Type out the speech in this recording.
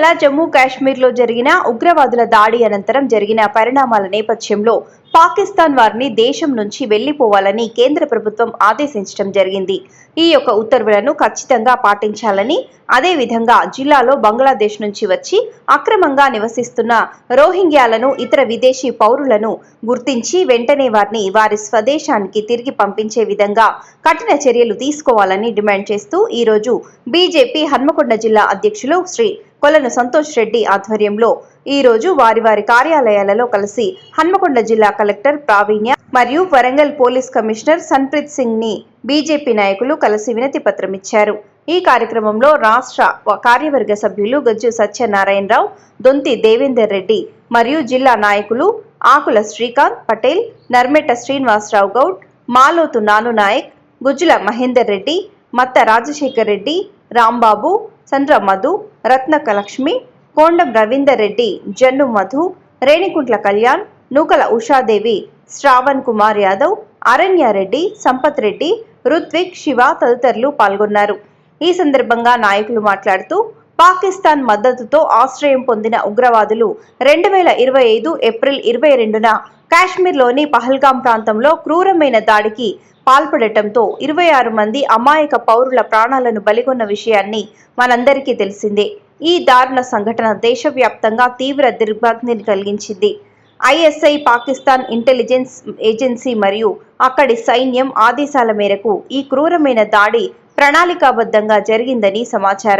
ఇటీవల జమ్మూ కాశ్మీర్లో జరిగిన ఉగ్రవాదుల దాడి అనంతరం జరిగిన పరిణామాల నేపథ్యంలో పాకిస్తాన్ వారిని దేశం నుంచి వెళ్ళిపోవాలని కేంద్ర ప్రభుత్వం ఆదేశించడం జరిగింది. ఈ యొక్క ఉత్తర్వులను ఖచ్చితంగా పాటించాలని అదేవిధంగా జిల్లాలో బంగ్లాదేశ్ నుంచి వచ్చి అక్రమంగా నివసిస్తున్న రోహింగ్యాలను ఇతర విదేశీ పౌరులను గుర్తించి వెంటనే వారిని వారి స్వదేశానికి తిరిగి పంపించే విధంగా కఠిన చర్యలు తీసుకోవాలని డిమాండ్ చేస్తూ ఈ రోజు బీజేపీ హన్మకొండ జిల్లా అధ్యక్షులు శ్రీ కొలను సంతోష్ రెడ్డి ఆధ్వర్యంలో ఈ రోజు వారి వారి కార్యాలయాలలో కలిసి హన్మకొండ జిల్లా కలెక్టర్ ప్రావీణ్య మరియు వరంగల్ పోలీస్ కమిషనర్ సన్ప్రీత్ సింగ్ని బీజేపీ నాయకులు కలిసి వినతి పత్రం ఇచ్చారు. ఈ కార్యక్రమంలో రాష్ట్ర కార్యవర్గ సభ్యులు గజ్జు సత్యనారాయణరావు దొంతి దేవేందర్ రెడ్డి మరియు జిల్లా నాయకులు ఆకుల శ్రీకాంత్ పటేల్ నర్మెట శ్రీనివాసరావు గౌడ్ మాలోతు నాను నాయక్ గుజ్జుల మహేందర్ రెడ్డి మత్త రాజశేఖర్ రెడ్డి రాంబాబు సండ్ర మధు రత్నక లక్ష్మి కోండం రవీందర్ రెడ్డి జన్ను మధు రేణికుంట్ల కళ్యాణ్ నూకల ఉషాదేవి శ్రావణ్ కుమార్ యాదవ్ అరణ్యారెడ్డి సంపత్ రెడ్డి రుత్విక్ శివ తదితరులు పాల్గొన్నారు. ఈ సందర్భంగా నాయకులు మాట్లాడుతూ పాకిస్తాన్ మద్దతుతో ఆశ్రయం పొందిన ఉగ్రవాదులు రెండు వేల ఇరవై ఐదు ఏప్రిల్ ఇరవై రెండున కాశ్మీర్లోని పహల్గాం ప్రాంతంలో క్రూరమైన దాడికి పాల్పడటంతో ఇరవై ఆరు మంది అమాయక పౌరుల ప్రాణాలను బలిగొన్న విషయాన్ని మనందరికీ తెలిసిందే. ఈ దారుణ సంఘటన దేశవ్యాప్తంగా తీవ్ర దిగ్భ్రాంతిని కలిగించింది. ఐఎస్ఐ పాకిస్తాన్ ఇంటెలిజెన్స్ ఏజెన్సీ మరియు అక్కడి సైన్యం ఆదేశాల మేరకు ఈ క్రూరమైన దాడి ప్రణాళికాబద్ధంగా జరిగిందని సమాచారం.